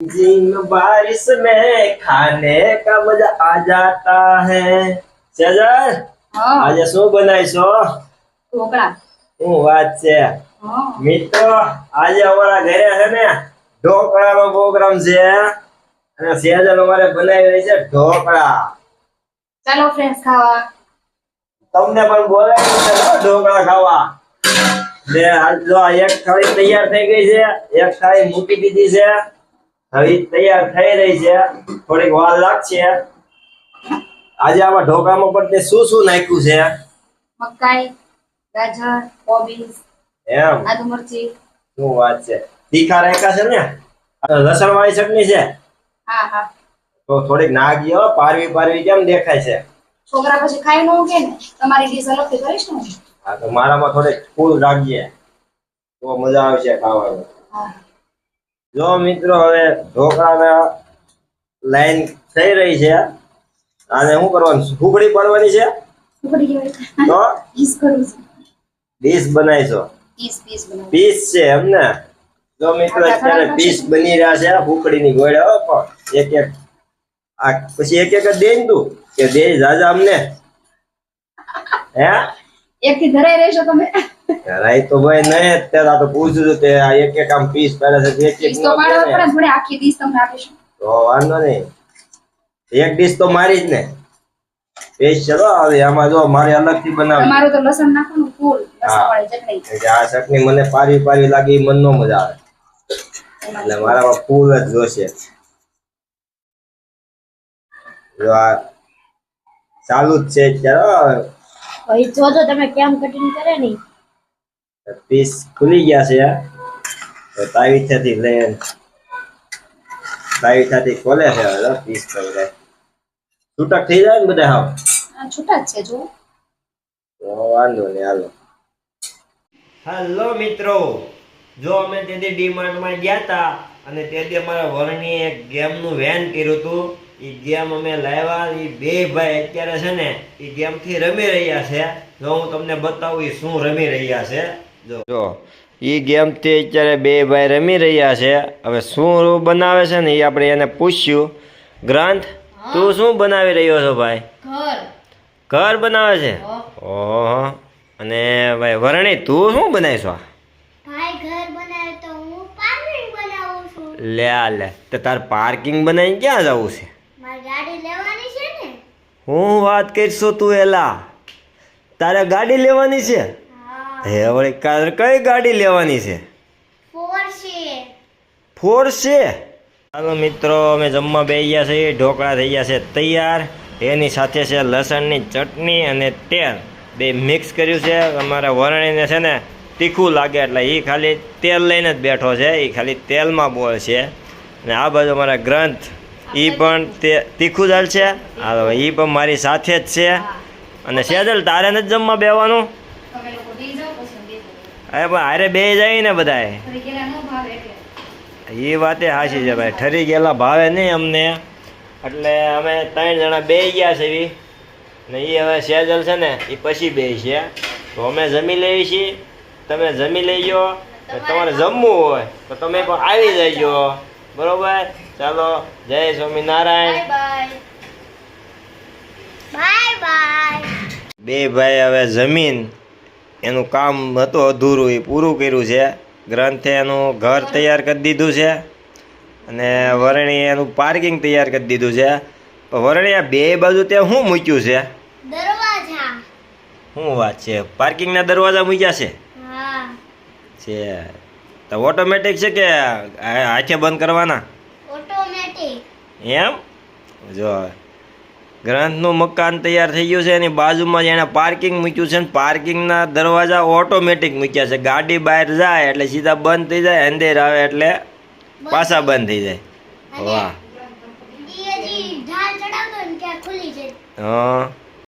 जिन बारिश में खाने का मजा आ जाता है સેજલ હા આજે શું બનાવીશો ઢોકળા શું વાત છે હા મિત્રો આજે અમારા ઘરે છે ને ઢોકળાનો પ્રોગ્રામ છે અને સેજલ અમારે બનાવી રહી છે ઢોકળા ચાલો ફ્રેન્ડ્સ ખાવા તમને પણ બોલાવ્યું છે હો ઢોકળા ખાવા ને આ જો આ એક થાળી તૈયાર થઈ ગઈ છે એક થાળી મૂકી દીધી છે હવે તૈયાર થઈ રહી છે. થોડીક વાર લાગશે. આજે આમાં ઢોકામાં પણ તે શું શું નાખ્યું છે? મકાઈ ગાજર કોબીજ એમ. આદુ મરચી. શું વાત છે? તીખા રાખ્યા છે ને? લસણ વાળી ચટણી છે? હા હા. તો થોડીક નાગી હો પારવી પારવી કેમ દેખાય છે? છોકરા પછી ખાઈ ન કે ને તમારી ડીશ અલગથી કરીશ ને હા. તો મારામાં થોડીક ફૂલ રાખીએ તો મજા આવશે ખાવાનું. હા. જો મિત્રો હવે ઢોકળાના લાઈન થઈ રહી છે. અને શું કરવાનું ફૂકડી પાડવાની છે? તો? પીસ કરું છું. ડીશ બનાવીશો પીસ પીસ બનાવું. પીસ છે એમને જો મિત્રો અત્યારે પીસ બની રહ્યા છે ફૂકડીની ગોળે. હો પણ એક એક આ પછી એક એક જ દે ને તું કે દે જાજા અમને. હે? એક થી ધરાઈ રહેશો તમે. રાઈ તો ભાઈ નહીં અત્યારે આ તો પૂછ્યું તે આ એક એક આમ પીસ પડે છે તો એક એક તો ને. ને થોડી આખી ડીશ તમને આપીશું. તો વાંધો નહીં. એક ડીશ તો મારી જ ને. પેસ્ટ ચલો હવે આમાં જો મારે અલગથી બનાવી તમારું તો લસણ નાખવાનું ફૂલ આ ચટણી મને પારવી પારવી લાગે મન નો મજા આવે. એટલે મારામાં ફૂલ જ જોશે. જો આ ચાલુ જ છે અત્યારે ભાઈ જોજો તમે કેમ કટિંગ કરે ને પીસ ખુલી ગયા છે તો તાવીથેથી લઈને તાવીથાથી ખોલે છે હવે પીસ કરી છૂટક થઈ જાય ને બધા હાવ? આ છૂટા જ છે જો વાંધો નહીં હાલો. હેલો મિત્રો. જો અમે તેથી ડીમાર્ટમાં ગયા હતા અને તેથી અમારા વરણીએ એક ગેમનું વેન કર્યું હતું. એ ગેમ અમે લાવ્યા. એ બે ભાઈ અત્યારે છે ને એ ગેમથી રમી રહ્યા છે. જો હું તમને બતાવું એ શું રમી રહ્યા છે. જો એ ગેમ તે અત્યારે બે ભાઈ રમી રહ્યા છે. હવે શું બનાવે છે ને એ આપણે એને પૂછ્યું. ગ્રંથ તું શું બનાવી રહ્યો છો ભાઈ? ઘર. બનાવે છે? ઓહો. અને ભાઈ વરણી તું શું બનાવીશ લે આ લે. તો તાર પાર્કિંગ બનાવીને ક્યાં જવું છે? હું વાત કરીશું તું એલા. તારે ગાડી લેવાની છે? હા વળી કાર કઈ ગાડી લેવાની છે? ફોર છે હાલો મિત્રો અમે જમવા બે ગયા છીએ ઢોકળા થઈ ગયા છે તૈયાર. એની સાથે છે લસણની ચટણી અને તેલ. બે મિક્સ કર્યું છે અમારા વરણીને છે ને તીખું લાગે એટલે એ ખાલી તેલ લઈને જ બેઠો છે એ ખાલી તેલમાં બોલ છે. અને આ બાજુ અમારા ગ્રંથ એ પણ તે તીખું દાલ છે. હાલો એ પણ મારી સાથે જ છે. અને સેજલ તારે નથી જમવા બેવાનું તમે લોકો બી જાઓ પછી હું બી જાઉં. અરે પણ હારે બે જાય ને એટલે એ વાતે હાચી છે ભાઈ. ઠરી ગયેલા ભાવે નહીં અમને. એટલે અમે ત્રણ જણા બે ગયા છે ઈ. ને એ હવે સેજલ છે ને એ પછી બે છે. તો અમે જમી લઈએ છીએ તમે જમી લેજો. તમારે જમવું હોય તો તમે પણ આવી જજો. બરોબર? ચાલો જય સ્વામિનારાયણ. બાય. Bye bye. બે ભાઈ હવે જમીન એનું કામ હતું અધૂરું એ પૂરું કર્યું છે. ગ્રંથે એનું ઘર તૈયાર કરી દીધું છે. અને વરણી એનું પાર્કિંગ તૈયાર કરી દીધું છે. વરણી આ બે બાજુ ત્યાં શું મૂક્યું છે? શું વાત છે? પાર્કિંગના દરવાજા મૂક્યા છે? છે. તો ઓટોમેટિક છે કે હાથે બંધ કરવાના? ઓટોમેટિક. એમ? જો. ગ્રંથનું મકાન તૈયાર થઈ ગયું છે એની બાજુમાં જ એણે પાર્કિંગ મૂક્યું છે ને પાર્કિંગના દરવાજા ઓટોમેટિક મૂક્યા છે. ગાડી બહાર જાય એટલે સીધા બંધ થઈ જાય અંધેર આવે એટલે પાછા બંધ થઈ જાય. વાહ. હા.